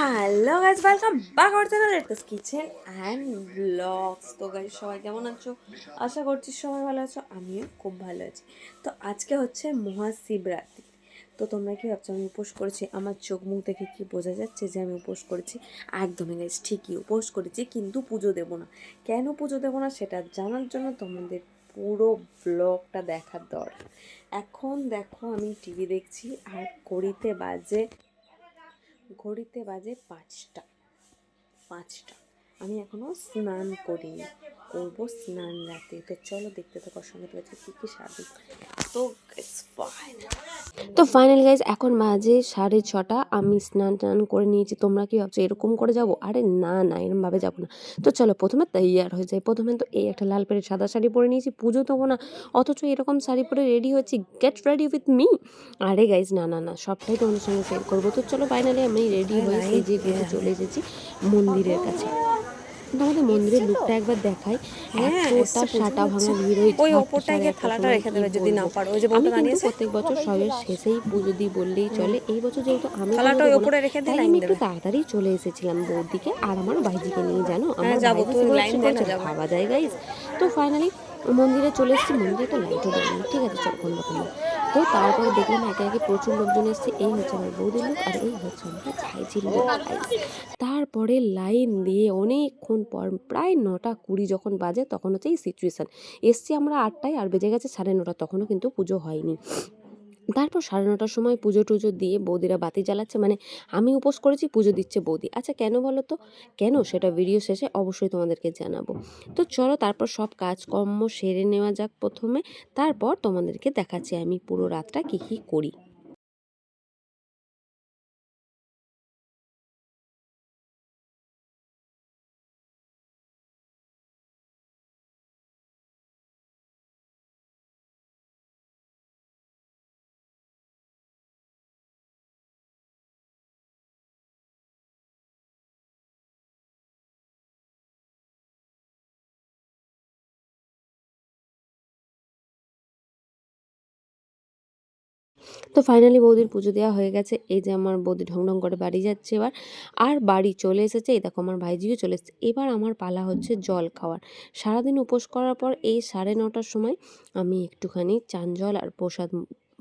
Hello guys welcome back our channel it's kitchen and vlogs তো guys সবাই কেমন আছো? আশা করছি সবাই ভালো আছো, আমিও খুব ভালো আছি। তো আজকে হচ্ছে মহাশিবরাত্রি। তো তোমরা কি ভাবছ, আমি উপোস করেছি? আমার চোখ মুখ দেখে কি বোঝা যাচ্ছে যে আমি উপোস করেছি? একদমই গাইজ ঠিকই উপোস করেছি, কিন্তু পুজো দেবো না। কেন পুজো দেবো না সেটা জানার জন্য তোমাদের পুরো ব্লগটা দেখার দরকার। এখন দেখো, আমি টিভি দেখছি আর করিতে বাজে ঘড়িতে বাজে পাঁচটা। পাঁচটা। আমি এখনও স্নান করিনি, করব স্নান রাতে। তো চলো দেখতে থাকো সঙ্গে পেয়েছে কী কী শাড়ি তো তো ফাইনাল গাইজ এখন মাঝে সাড়ে ছটা আমি স্নান টান করে নিয়েছি তোমরা কি ভাবছ এরকম করে যাব? আরে না না এরমভাবে যাব না। তো চলো প্রথমে তৈয়ার হয়ে যায় প্রথমে তো এই একটা লাল পেরে সাদা শাড়ি পরে নিয়েছি পুজো দেবো না। অথচ এরকম শাড়ি পরে রেডি হয়েছি গেট রেডি উইথ মি আরে গাইজ না না না সবটাই তোমাদের সঙ্গে শেয়ার করব। তো চলো ফাইনালি আমি রেডি হয়ে যে চলে এসেছি মন্দিরের কাছে। তোমাদের মন্দিরের লুকটা একবার দেখাই। এতটা সাটা ভাঙা ভিড় হয়েছে হ্যাঁ, ওই গিয়ে থালাটা রেখে দেবে যদি না পারো। ওই যে দাঁড়িয়েছে প্রত্যেক বছর সবের শেষেই পুজো দিই বললেই চলে। এই বছর যেহেতু আমি থালাটা ওই রেখে আমি একটু তাড়াতাড়ি চলে এসেছিলাম বৌদিকে আর আমার ভাইজিকে নিয়ে জানো? আমার হ্যাঁ, যাব, ভাইজি লাইন বলছে, ভাবা যায় গাইস তো ফাইনালি মন্দিরে চলে এসেছি। মন্দিরে তো লাইটও দেয়নি। ঠিক আছে চল কোন রকম তো তারপরে দেখলাম একে একে প্রচুর লোকজন এসছে। এই হচ্ছে আমার বৌদির লোক আর এই হচ্ছে আমার ভাইজির লোক। তারপরে লাইন দিয়ে অনেকক্ষণ পর প্রায় নটা কুড়ি যখন বাজে তখন হচ্ছে এই সিচুয়েশান এসছি আমরা আটটায় আর বেজে গেছে সাড়ে নটা, তখনও কিন্তু পুজো হয়নি। তারপর সাড়ে নটার সময় পুজো টুজো দিয়ে বৌদিরা বাতি জ্বালাচ্ছে। মানে আমি উপোস করেছি, পুজো দিচ্ছে বৌদি। আচ্ছা কেন বলো তো? কেন? সেটা ভিডিও শেষে অবশ্যই তোমাদেরকে জানাব। তো চলো তারপর সব কাজকর্ম সেরে নেওয়া যাক প্রথমে। তারপর তোমাদেরকে দেখাচ্ছি আমি পুরো রাতটা কী কী করি। তো ফাইনালি বৌদির পুজো দেওয়া হয়ে গেছে। এই যে আমার বৌদি ঢং ঢং করে বাড়ি যাচ্ছে এবার। আর বাড়ি চলে এসেছে, এই দেখো আমার ভাইজিও চলে এসেছে। এবার আমার পালা হচ্ছে জল খাওয়ার। সারাদিন উপোস করার পর এই সাড়ে নটার সময় আমি একটুখানি চান জল আর প্রসাদ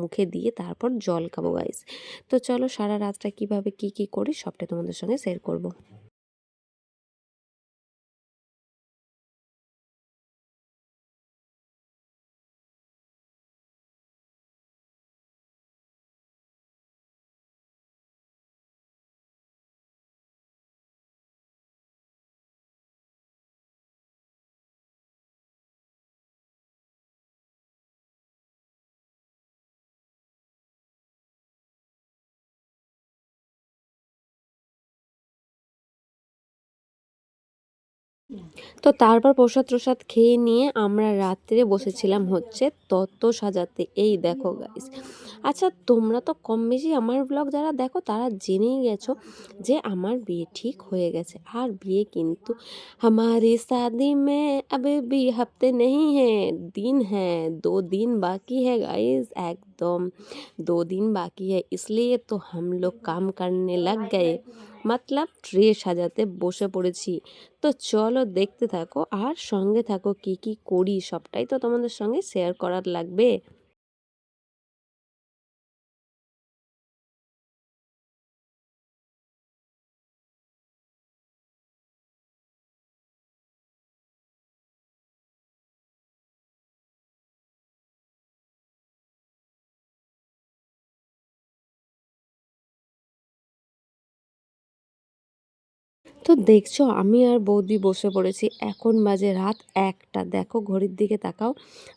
মুখে দিয়ে তারপর জল খাব গাইস তো চলো সারা রাতটা কীভাবে কি কি করি সবটাই তোমাদের সঙ্গে শেয়ার করব। তো তারপর প্রসাদ প্রসাদ খেয়ে নিয়ে আমরা রাত্রে বসেছিলাম হচ্ছে তত্ত্ব সাজাতে। এই দেখো গাইস আচ্ছা তোমরা তো কম বেশি আমার ব্লগ যারা দেখো তারা জেনেই গেছো যে আমার বিয়ে ঠিক হয়ে গেছে আর বিয়ে কিন্তু हमारी शादी में अभी भी हफ्ते नहीं है दिन है दो दिन बाकी है गाइस एकदम दो दिन बाकी है इसलिए तो हम लोग काम करने लग गए मतलब ট্রে সাজাতে বসে পড়েছি তো চলো দেখতে থাকো আর সঙ্গে থাকো কি কি করি সবটাই তো তোমাদের সঙ্গে শেয়ার করার লাগবে তো দেখছ, আমি আর বৌদি বসে পড়েছি। এখন বাজে রাত একটা। দেখো, ঘড়ির দিকে তাকাও।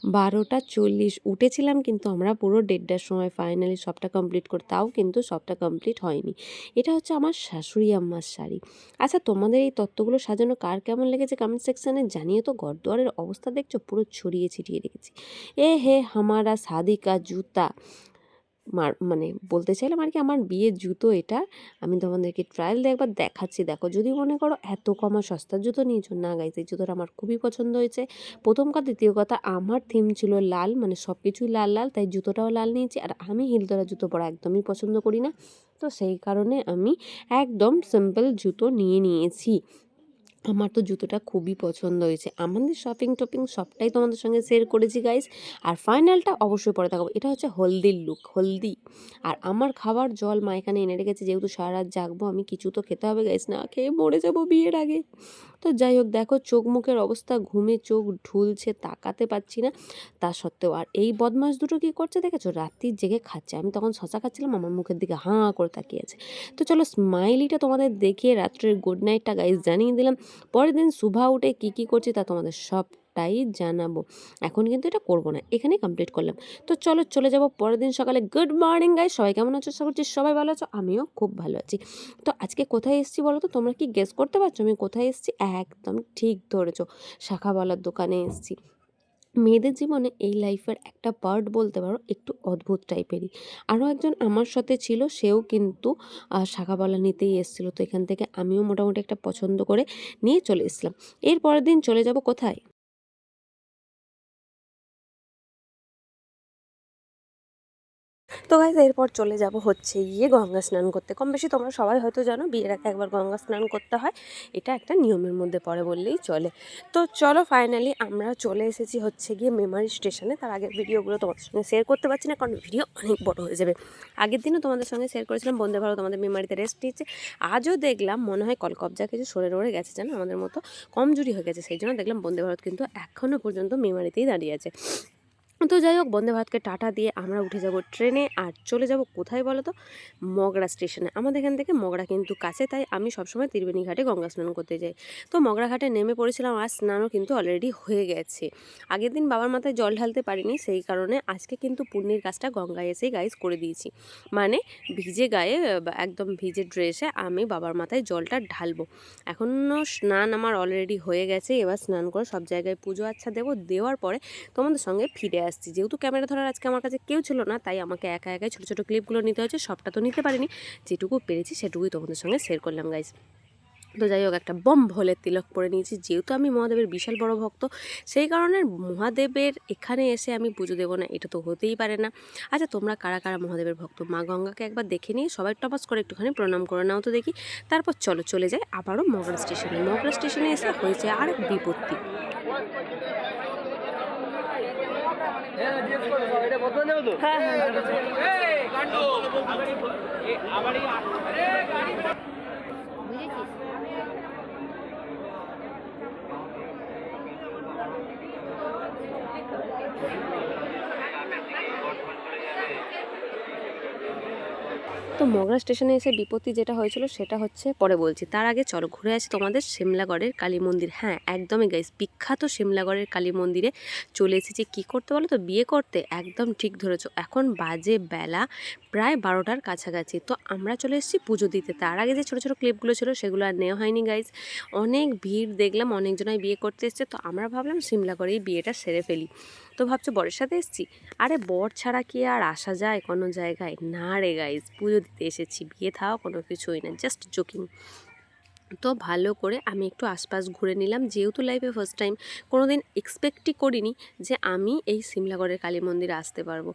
বারোটা চল্লিশ। উঠেছিলাম কিন্তু আমরা পুরো দেড়টার সময়। ফাইনালি সবটা কমপ্লিট করে, তাও কিন্তু সবটা কমপ্লিট হয়নি। এটা হচ্ছে আমার শাশুড়ি আম্মার শাড়ি। আচ্ছা তোমাদের এই তত্ত্বগুলো সাজানো কার কেমন লেগেছে কমেন্ট সেকশানে জানিয়ে তো ঘরদুয়ারের অবস্থা দেখছ, পুরো ছড়িয়ে ছিটিয়ে রেখেছি। এ হে, হামারা শাদি কা জুতা। মানে বলতে চাইলাম আর কি আমার বিয়ের জুতো এটা। আমি তোমাদেরকে ট্রায়াল দিয়ে একবার দেখাচ্ছি। দেখো, যদি মনে করো এত কমা সস্তার জুতো নিয়েছো, না গাইজ এই জুতোটা আমার খুবই পছন্দ হয়েছে। প্রথম কথা, দ্বিতীয় কথা, আমার থিম ছিল লাল মানে সব কিছুই লাল লাল, তাই জুতোটাও লাল নিয়েছি। আর আমি হিল তোলা জুতো পরা একদমই পছন্দ করি না। তো সেই কারণে আমি একদম সিম্পল জুতো নিয়ে নিয়েছি। আমার তো জুতোটা খুবই পছন্দ হয়েছে। আমাদের শপিং টপিং সবটাই তোমাদের সঙ্গে শেয়ার করেছি গাইস আর ফাইনালটা অবশ্যই পরে দেখাবো। এটা হচ্ছে হলদির লুক হলদি। আর আমার খাবার জল মা এখানে এনে রেখেছে, যেহেতু সারা রাত জাগবো, আমি কিছু তো খেতে হবে গাইস না খেয়ে মরে যাব বিয়ের আগে। তো যাই হোক, দেখো চোখ মুখের অবস্থা, ঘুমে চোখ ঢুলছে, তাকাতে পাচ্ছি না। তা সত্ত্বেও, আর এই বদমাস দুটো কি করছে দেখেছ? রাত্রি জেগে খাচ্ছে। আমি তখন শশা খাচ্ছিলাম, আমার মুখের দিকে হাঁ করে তাকিয়েছে তো চলো স্মাইলিটা তোমাদের দেখিয়ে রাত্রের গুড নাইটটা গাইজ জানিয়ে দিলাম। পরের দিন শুভা উঠে কী কী করছে তা তোমাদের সবটাই জানাব। এখন কিন্তু এটা করব না, এখানেই কমপ্লিট করলাম। তো চলো, চলে যাব পরের দিন সকালে। গুড মর্নিং গাই সবাই কেমন আছো? আশা করছি সবাই ভালো আছো, আমিও খুব ভালো আছি। তো আজকে কোথায় এসেছি বলো তো? তোমরা কি গেস করতে পারছ? আমি কোথায় এসেছি? একদম ঠিক ধরেছো শাখাওয়ালার দোকানে এসেছি। মেয়েদের জীবনে এই লাইফের একটা পার্ট বলতে পারো, একটু অদ্ভুত টাইপেরই আরও একজন আমার সাথে ছিল, সেও কিন্তু শাখাবালা নিতেই এসেছিল। তো এখান থেকে আমিও মোটামুটি একটা পছন্দ করে নিয়ে চলে এসেছিলাম। এর পরের দিন চলে যাব কোথায়? তো গাইজ এরপর চলে যাব হচ্ছে গিয়ে গঙ্গা স্নান করতে। কম বেশি তোমরা সবাই হয়তো জানো, বিয়ের আগে একবার গঙ্গা স্নান করতে হয়। এটা একটা নিয়মের মধ্যে পড়ে বললেই চলে। তো চলো ফাইনালি আমরা চলে এসেছি হচ্ছে গিয়ে মেমারি স্টেশনে তার আগের ভিডিওগুলো তোমাদের সঙ্গে শেয়ার করতে পারছি না, কারণ ভিডিও অনেক বড় হয়ে যাবে। আগের দিনও তোমাদের সঙ্গে শেয়ার করেছিলাম, বন্দে ভারত আমাদের মেমারিতে রেস্ট নিচ্ছে আজও দেখলাম, মনে হয় কলকবজা কিছু সরে রয়ে গেছে, জানো? আমাদের মতো কমজোরি হয়ে গেছে। সেই জন্য দেখলাম বন্দে ভারত কিন্তু এখনও পর্যন্ত মেমারিতেই দাঁড়িয়ে আছে। তো যাই হোক, বন্দে ভারতকে টাটা দিয়ে আমরা উঠে যাব ট্রেনে। আর চলে যাব কোথায় বলো তো? মগরা স্টেশনে। আমাদের এখান থেকে মগরা কিন্তু কাছে, তাই আমি সবসময় ত্রিবেণী ঘাটে গঙ্গা স্নান করতে যাই। তো মগরা ঘাটে নেমে পড়েছিলাম, আর স্নানও কিন্তু অলরেডি হয়ে গেছে। আগের দিন বাবার মাথায় জল ঢালতে পারিনি, সেই কারণে আজকে কিন্তু পুণ্যের কাজটা গঙ্গায় এসেই গাইজ করে দিয়েছি। মানে ভিজে গায়ে একদম ভিজে ড্রেসে আমি বাবার মাথায় জলটা ঢালবো। এখনও স্নান আমার অলরেডি হয়ে গেছে, এবার স্নান করে সব জায়গায় পুজো আচ্ছা দেবো। দেওয়ার পরে তোমাদের সঙ্গে ফিরে আসছি। যেহেতু ক্যামেরা ধরার আজকে আমার কাছে কেউ ছিল না, তাই আমাকে একা একাই ছোটো ছোটো ক্লিপগুলো নিতে হয়েছে, সবটা তো নিতে পারিনি। যেটুকু পেরেছি সেটুকুই তোমাদের সঙ্গে শেয়ার করলাম গাইজ তো যাই হোক, একটা বম ভোলের তিলক পরে নিয়েছি। যেহেতু আমি মহাদেবের বিশাল বড় ভক্ত, সেই কারণে মহাদেবের এখানে এসে আমি পুজো দেবো না, এটা তো হতেই পারে না। আচ্ছা তোমরা কারা কারা মহাদেবের ভক্ত? মা গঙ্গাকে একবার দেখে নিয়ে সবাই টপাস করে একটুখানি প্রণাম করে নাও তো দেখি। তারপর চলো, চলে যাই আবারও মগরা স্টেশনে মগরা স্টেশনে এসে হয়েছে আর এক বিপত্তি তো মগরা স্টেশনে এসে বিপত্তি যেটা হয়েছিল সেটা হচ্ছে পরে বলছি। তার আগে চলো, ঘুরে আসি তোমাদের শিমলাগড়ের কালী মন্দির। হ্যাঁ একদমই গাইস বিখ্যাত শিমলাগড়ের কালী মন্দিরে চলে এসেছি। কী করতে বলো তো? বিয়ে করতে, একদম ঠিক ধরেছো। এখন বাজে বেলা, প্রায় বারোটার কাছাকাছি। তো আমরা চলে এসেছি পুজো দিতে। তার আগে যে ছোটো ছোটো ক্লিপগুলো ছিল সেগুলো আর নেওয়া হয়নি গাইজ অনেক ভিড় দেখলাম, অনেকজনাই বিয়ে করতে এসছে। তো আমরা ভাবলাম সিমলাগড়েই বিয়েটা সেরে ফেলি। তো ভাবছ বরের সাথে এসেছি। আরে বর ছাড়া কি আর আসা যায় কোনো জায়গায়? না রে গাইজ পুজো দিতে এসেছি, বিয়ে থাও কোনো কিছুই না জাস্ট জোকিং তো ভালো করে আমি একটু আশপাশ ঘুরে নিলাম। যেহেতু লাইফে ফার্স্ট টাইম কোনো দিন এক্সপেক্টই করিনি যে আমি এই সিমলাগড়ের কালী মন্দিরে আসতে পারব।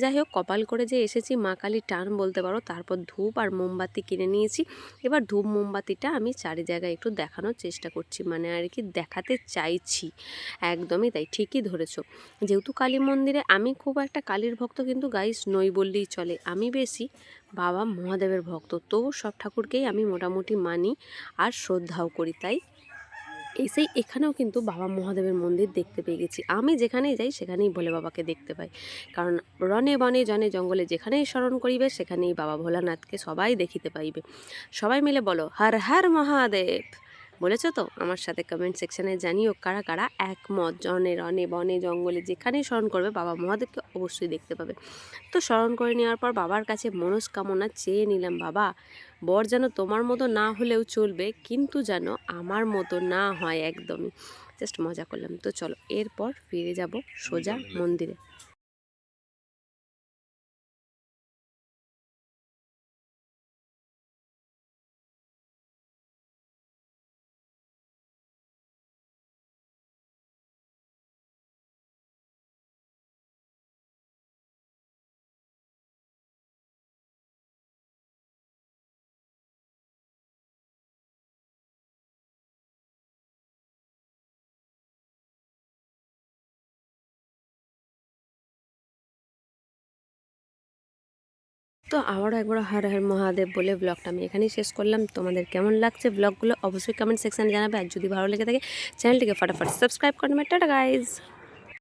যাই হোক, কপাল করে যে এসেছি, মা কালী টার্ন বলতে পারো, তারপর ধূপ আর মোমবাতি কিনে নিয়েছি। এবার ধূপ মোমবাতিটা আমি চারি জায়গায় একটু দেখানোর চেষ্টা করছি মানে আর কি দেখাতে চাইছি। একদমই তাই, ঠিকই ধরেছো। যেহেতু কালী মন্দিরে আমি খুব একটা কালীর ভক্ত কিন্তু গাইস নই বললেই চলে। আমি বেশি বাবা মহাদেবের ভক্ত। তো সব ঠাকুরকেই আমি মোটামুটি মানি আর শ্রদ্ধাও করি, তাই? এসেই এখানেও কিন্তু বাবা মহাদেবের মন্দির দেখতে পেয়ে গেছি। আমি যেখানেই যাই, সেখানেই ভোলে বাবাকে দেখতে পাই। কারণ রনে বনে জনে জঙ্গলে যেখানেই স্মরণ করিবে, সেখানেই বাবা ভোলানাথকে সবাই দেখিতে পাইবে। সবাই মিলে বলো, হর হর মহাদেব! বলেছ তো? আমার সাথে কমেন্ট সেকশানে জানিও কারা কারা একমত। জনে রনে বনে জঙ্গলে যেখানেই স্মরণ করবে বাবা মহাদেবকে অবশ্যই দেখতে পাবে। তো স্মরণ করে নেওয়ার পর বাবার কাছে মনস্কামনা চেয়ে নিলাম বাবা বর যেন তোমার মতো না হলেও চলবে কিন্তু যেন আমার মতো না হয় একদমই। জাস্ট মজা করলাম। তো চলো এরপর ফিরে যাব সোজা মন্দিরে। তো আবারও একবার হর হর মহাদেব বলে ব্লগটা আমি এখানেই শেষ করলাম। তোমাদের কেমন লাগছে ব্লগগুলো অবশ্যই কমেন্ট সেকশানে জানাবে। আর যদি ভালো লেগে থাকে চ্যানেলটিকে ফটাফট সাবস্ক্রাইব করে নেবে। Tata guys